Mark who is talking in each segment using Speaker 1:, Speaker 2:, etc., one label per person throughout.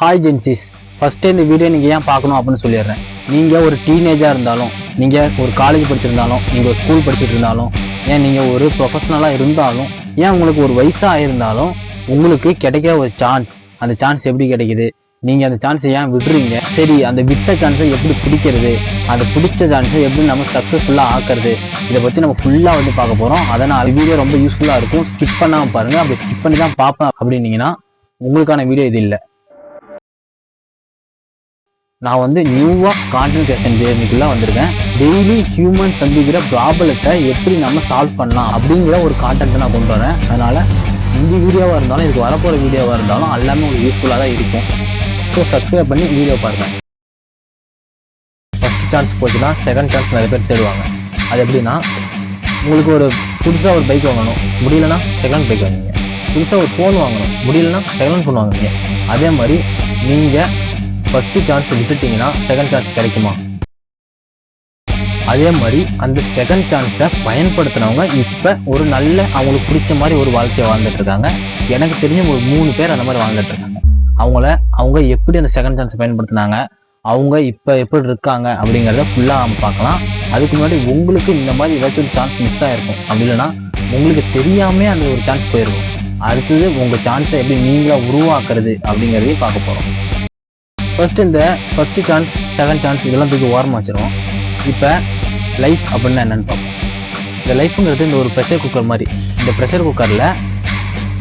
Speaker 1: Hi ஜென்சிஸ் first இந்த video நீங்கள் ஏன் பார்க்கணும் அப்படின்னு சொல்லிடுறேன். நீங்கள் ஒரு டீனேஜாக இருந்தாலும் நீங்கள் ஒரு காலேஜ் படிச்சிருந்தாலும் நீங்கள் ஒரு ஸ்கூல் படிச்சுட்டு இருந்தாலும் ஏன் நீங்கள் ஒரு ப்ரொஃபஷனலாக இருந்தாலும் ஏன் உங்களுக்கு ஒரு வயசாக இருந்தாலும் உங்களுக்கு கிடைக்கிற ஒரு சான்ஸ் அந்த சான்ஸ் எப்படி கிடைக்குது? நீங்கள் அந்த சான்ஸை ஏன் விடுறீங்க? சரி அந்த விட்ட சான்ஸை எப்படி பிடிக்கிறது? அந்த பிடிச்ச சான்ஸை எப்படி நம்ம சக்ஸஸ்ஃபுல்லாக ஆக்குறது? இதை பற்றி நம்ம ஃபுல்லாக வந்து பார்க்க போகிறோம் அதனால் வீடியோ ரொம்ப யூஸ்ஃபுல்லாக இருக்கும். ஸ்கிப் பண்ணாமல் பாருங்கள் அப்படி ஸ்கிப் பண்ணி தான் பார்ப்பேன் அப்படின்னீங்கன்னா உங்களுக்கான வீடியோ இது இல்லை. நான் வந்து நியூவாக கான்டென்ட் கிரியேஷன் ஜேர்னிக்குள்ள வந்திருக்கேன். டெய்லி ஹியூமன் சந்திக்கிற ப்ராப்ளத்தை எப்படி நம்ம சால்வ் பண்ணலாம் அப்படிங்கிற ஒரு கான்டென்ட்டை நான் கொண்டு வரேன். அதனால் இந்த வீடியோவாக இருந்தாலும் இதுக்கு வரப்போகிற வீடியோவாக இருந்தாலும் எல்லாமே உங்களுக்கு யூஸ்ஃபுல்லாக தான் இருக்கும். ஸோ சப்ஸ்கிரைப் பண்ணி வீடியோ பாருங்கள் ஃபஸ்ட் சான்ஸ் போச்சுன்னா செகண்ட் சான்ஸ் நிறைய பேர் தேடுவாங்க. அது எப்படின்னா உங்களுக்கு ஒரு புதுசாக ஒரு பைக் வாங்கணும். முடியலன்னா செகண்ட் பைக் வாங்குவீங்க. புதுசாக ஒரு ஃபோன் வாங்கணும். முடியலன்னா செகண்ட் ஃபோன் வாங்குவீங்க. அதே மாதிரி நீங்கள் ஃபஸ்ட்டு சான்ஸ் விட்டுட்டீங்கன்னா செகண்ட் சான்ஸ் கிடைக்குமா? அதே மாதிரி அந்த செகண்ட் சான்ஸை பயன்படுத்தினவங்க இப்போ ஒரு நல்ல அவங்களுக்கு பிடிச்ச மாதிரி ஒரு வாழ்க்கையை வாழ்ந்துட்டு இருக்காங்க எனக்கு தெரிஞ்ச ஒரு மூணு பேர் அந்த மாதிரி வாழ்ந்துட்டு இருக்காங்க அவங்கள அவங்க எப்படி அந்த செகண்ட் சான்ஸை பயன்படுத்தினாங்க அவங்க இப்போ எப்படி இருக்காங்க அப்படிங்கிறத ஃபுல்லாக நம்ம பார்க்கலாம். அதுக்கு முன்னாடி உங்களுக்கு இந்த மாதிரி ஏதாச்சும் ஒரு சான்ஸ் மிஸ் ஆகிருக்கும் அப்படி இல்லைன்னா உங்களுக்கு தெரியாமே அந்த ஒரு சான்ஸ் போயிருக்கும் அடுத்தது உங்கள் சான்ஸை எப்படி நீங்களாக உருவாக்குறது அப்படிங்கிறதையும் பார்க்க போகிறோம் ஃபஸ்ட்டு இந்த ஃபஸ்ட்டு சான்ஸ் செகண்ட் சான்ஸ் இதெல்லாம் தூக்கி ஓரமாக வச்சிருவோம் இப்போ லைஃப் அப்படின்னா என்னென்னு பார்ப்போம். இந்த லைஃப்புங்கிறது இந்த ஒரு ப்ரெஷர் குக்கர் மாதிரி. இந்த ப்ரெஷர் குக்கரில்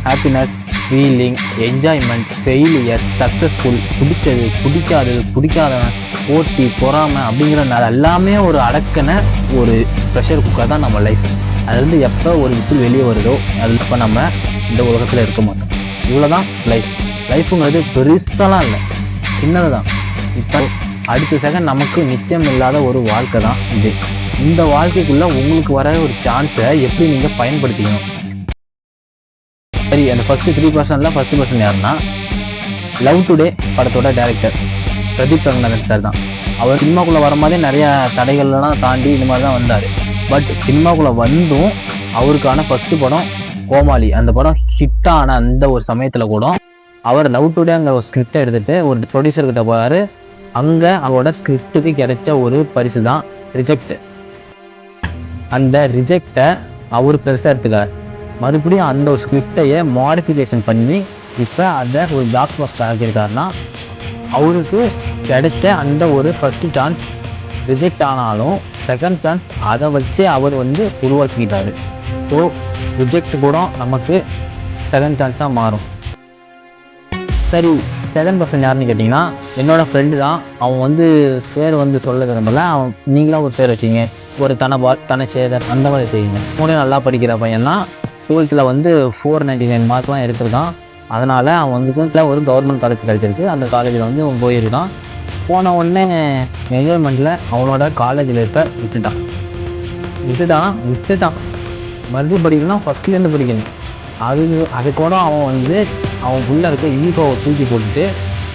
Speaker 1: happiness feeling enjoyment failure successful பிடிச்சது பிடிக்காதது பிடிக்காதவன் போட்டி பொறாமை அப்படிங்கிற ந- எல்லாமே ஒரு அடக்கின ஒரு ப்ரெஷர் குக்கர் தான் நம்ம லைஃப் அதுலேருந்து எப்போ ஒரு விசில் வெளியே வருதோ அது இப்போ நம்ம இந்த உலகத்தில் இருக்க மாட்டோம். இவ்வளோ தான் லைஃப் லைஃப்புங்கிறது பெருசாலாம் இல்லை. சின்னது தான் இப்போ அடுத்த செகண்ட் நமக்கு நிச்சயம் இல்லாத ஒரு வாழ்க்கை தான் இது. இந்த வாழ்க்கைக்குள்ள உங்களுக்கு வர ஒரு சான்ஸை எப்படி நீங்கள் பயன்படுத்திக்கணும்? சரி அந்த ஃபஸ்ட்டு த்ரீ பர்சன்ட்ல ஃபர்ஸ்ட் பர்சன் யாருன்னா லவ் டுடே படத்தோட டேரக்டர் பிரதீப் ரங்கநாதன் சார் தான். அவர் சினிமாக்குள்ளே வர மாதிரி நிறைய தடைகள்லாம் தாண்டி இந்த மாதிரி தான் வந்தார். பட் சினிமாக்குள்ளே வந்தும் அவருக்கான ஃபஸ்ட்டு படம் கோமாளி. அந்த படம் ஹிட்டான அந்த ஒரு சமயத்தில் கூட அவர் லவ் டுடேங்கிற ஒரு ஸ்கிரிப்டை எடுத்துகிட்டு ஒரு ப்ரொடியூசர்கிட்ட போவார் அங்கே அவரோட ஸ்கிரிப்டுக்கு கிடைச்ச ஒரு பரிசு தான் ரிஜெக்ட் அந்த ரிஜெக்டை அவர் பெருசாக எடுத்துக்கார். மறுபடியும் அந்த ஒரு ஸ்கிரிப்டையே மாடிஃபிகேஷன் பண்ணி இப்போ அதை ஒரு பிளாக் பாஸ்ட் ஆக்கியிருக்காருன்னா அவருக்கு கிடைச்ச அந்த ஒரு ஃபஸ்ட்டு சான்ஸ் ரிஜெக்ட் ஆனாலும் செகண்ட் சான்ஸ் அதை வச்சு அவர் வந்து உருவாக்கிட்டார். ஸோ ரிஜெக்ட் கூட நமக்கு செகண்ட் சான்ஸ் தான் மாறும். சரி செகண்ட் பர்சன் யாருன்னு கேட்டிங்கன்னா என்னோட ஃப்ரெண்டு தான். அவன் வந்து பேர் வந்து சொல்ல விரும்பல அவன் நீங்களாக ஒரு பேர் வச்சிங்க. ஒரு தனபால் தனசேதர் அந்த மாதிரி செய்யுங்க. மூணு நல்லா படிக்கிற பையன் தான். டுவெல்த்தில் வந்து ஃபோர் நைன்டி நைன் மார்க்லாம் எடுத்திருக்கான். அதனால் அவன் வந்து ஒரு கவர்மெண்ட் காலேஜ் கிடைச்சிருக்கு. அந்த காலேஜில் வந்து அவன் போயிருக்கான். போன உடனே மெஜர்மெண்ட்டில் அவனோட காலேஜில் இருக்க விட்டுட்டான். விட்டுட்டான் விட்டுட்டான். மறுபடியும் படிக்கணும்னா ஃபஸ்ட்லேருந்து படிக்கணும். அது அது கூட அவன் வந்து அவன் உள்ள இருக்க ஈகோவை தூக்கி போட்டுட்டு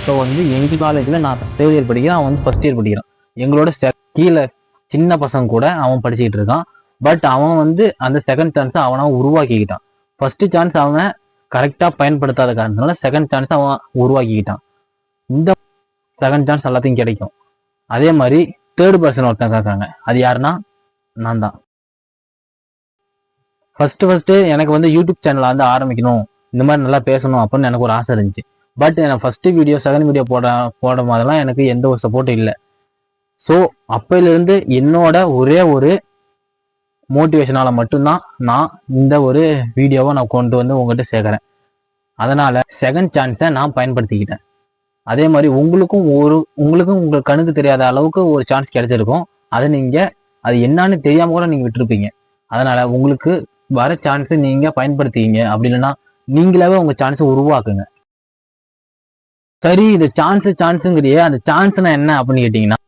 Speaker 1: ஸோ வந்து எங்கள் காலேஜில் நான் தேர்ட் இயர் படிக்கிறேன் அவன் வந்து ஃபர்ஸ்ட் இயர் படிக்கிறான். எங்களோட செ கீழே சின்ன பசங்க கூட அவன் படிச்சுக்கிட்டு இருக்கான். பட் அவன் வந்து அந்த செகண்ட் சான்ஸை அவனாக உருவாக்கிக்கிட்டான். ஃபஸ்ட்டு சான்ஸ் அவன் கரெக்டாக பயன்படுத்தாத காரணத்தினால செகண்ட் சான்ஸ் அவன் உருவாக்கிக்கிட்டான். இந்த செகண்ட் சான்ஸ் எல்லாத்தையும் கிடைக்கும். அதே மாதிரி தேர்ட் பர்சன் ஒருத்தன் இருக்காங்க. அது யாருன்னா? நான் தான் ஃபர்ஸ்ட் ஃபர்ஸ்ட் எனக்கு வந்து யூடியூப் சேனலை வந்து ஆரம்பிக்கணும். இந்த மாதிரி நல்லா பேசணும் அப்படின்னு எனக்கு ஒரு ஆசை இருந்துச்சு. பட் எனக்கு ஃபர்ஸ்ட் வீடியோ செகண்ட் வீடியோ போட போடும் போதெல்லாம் எனக்கு எந்த ஒரு சப்போர்ட்டும் இல்லை. ஸோ அப்பையிலிருந்து என்னோட ஒரே ஒரு மோட்டிவேஷனால மட்டும்தான் நான் இந்த ஒரு வீடியோவை நான் கொண்டு வந்து உங்ககிட்ட சேர்க்குறேன். அதனால செகண்ட் சான்ஸை நான் பயன்படுத்திக்கிட்டேன். அதே மாதிரி உங்களுக்கும் ஒரு உங்களுக்கும் உங்களுக்கு கணக்கு தெரியாத அளவுக்கு ஒரு சான்ஸ் கிடைச்சிருக்கும். அதை நீங்கள் அது என்னன்னு தெரியாமல் கூட நீங்கள் விட்டுருப்பீங்க. அதனால உங்களுக்கு வர சான்ஸை நீங்க பயன்படுத்திக்கிங்க. அப்படி இல்லைன்னா நீங்களாவே உங்க சான்ஸை உருவாக்குங்க. சரி இந்த சான்ஸ் சான்ஸுங்கிறியே அந்த சான்ஸ்னா என்ன அப்படின்னு கேட்டீங்கன்னா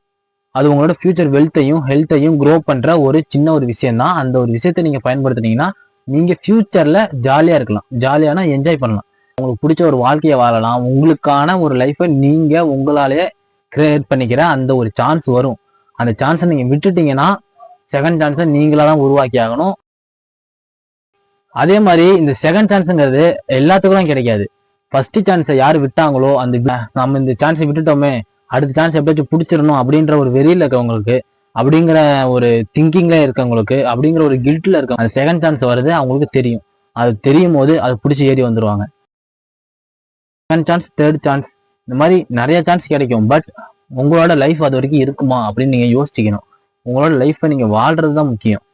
Speaker 1: அது உங்களோட ஃபியூச்சர் வெல்த்தையும் ஹெல்த்தையும் க்ரோ பண்ற ஒரு சின்ன ஒரு விஷயம் தான் அந்த ஒரு விஷயத்த நீங்க பயன்படுத்தினீங்கன்னா நீங்க ஃபியூச்சர்ல ஜாலியா இருக்கலாம். ஜாலியானா என்ஜாய் பண்ணலாம். உங்களுக்கு பிடிச்ச ஒரு வாழ்க்கையை வாழலாம். உங்களுக்கான ஒரு லைஃப்பை நீங்க உங்களாலேயே கிரியேட் பண்ணிக்கிற அந்த ஒரு சான்ஸ் வரும். அந்த சான்ஸை நீங்க விட்டுட்டீங்கன்னா செகண்ட் சான்ஸை நீங்களா தான் உருவாக்கி ஆகணும் அதே மாதிரி இந்த செகண்ட் சான்ஸுங்கிறது எல்லாத்துக்கும் கிடைக்காது. ஃபர்ஸ்ட் சான்ஸை யார் விட்டாங்களோ அந்த நம்ம இந்த சான்ஸை விட்டுட்டோமே அடுத்த சான்ஸ் எப்படியாச்சும் பிடிச்சிடணும் அப்படின்ற ஒரு வெறியில் இருக்கவங்களுக்கு அப்படிங்கிற ஒரு திங்கிங்ல இருக்கவங்களுக்கு அப்படிங்கிற ஒரு கில்ட்ல இருக்க அந்த செகண்ட் சான்ஸ் வருது அவங்களுக்கு தெரியும். அது தெரியும் போது அது பிடிச்சி ஏறி வந்துருவாங்க. செகண்ட் சான்ஸ் தேர்ட் சான்ஸ் இந்த மாதிரி நிறைய சான்ஸ் கிடைக்கும். பட் உங்களோட லைஃப் அது வரைக்கும் இருக்குமா அப்படின்னு நீங்க யோசிக்கணும் உங்களோட லைஃப்பை நீங்க வாழ்றது தான் முக்கியம்.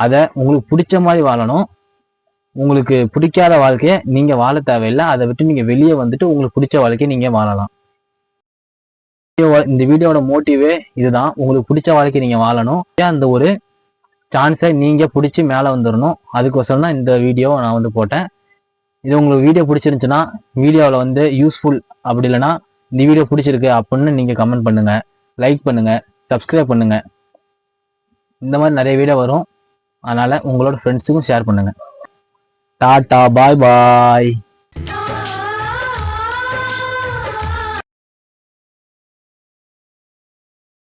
Speaker 1: அதை உங்களுக்கு பிடிச்ச மாதிரி வாழணும். உங்களுக்கு பிடிக்காத வாழ்க்கையை நீங்க வாழ தேவையில்லை. அதை விட்டு நீங்க வெளியே வந்துட்டு உங்களுக்கு பிடிச்ச வாழ்க்கையை நீங்க வாழலாம். இந்த வீடியோட மோட்டிவே இதுதான். உங்களுக்கு பிடிச்ச வாழ்க்கை நீங்க வாழணும். அந்த ஒரு சான்ஸை நீங்க பிடிச்சி மேல வந்துடணும் அதுக்கோசரம் தான் இந்த வீடியோவை நான் வந்து போட்டேன். இது உங்களுக்கு வீடியோ பிடிச்சிருந்துச்சுன்னா வீடியோவில் வந்து யூஸ்ஃபுல் அப்படி இல்லைன்னா இந்த வீடியோ பிடிச்சிருக்கு அப்படின்னு நீங்க கமெண்ட் பண்ணுங்க. லைக் பண்ணுங்க. சப்ஸ்கிரைப் பண்ணுங்க. இந்த மாதிரி நிறைய வீடியோ வரும். அதனால உங்களோட ஃப்ரெண்ட்ஸுக்கும் ஷேர் பண்ணுங்க. டாடா பாய் பாய்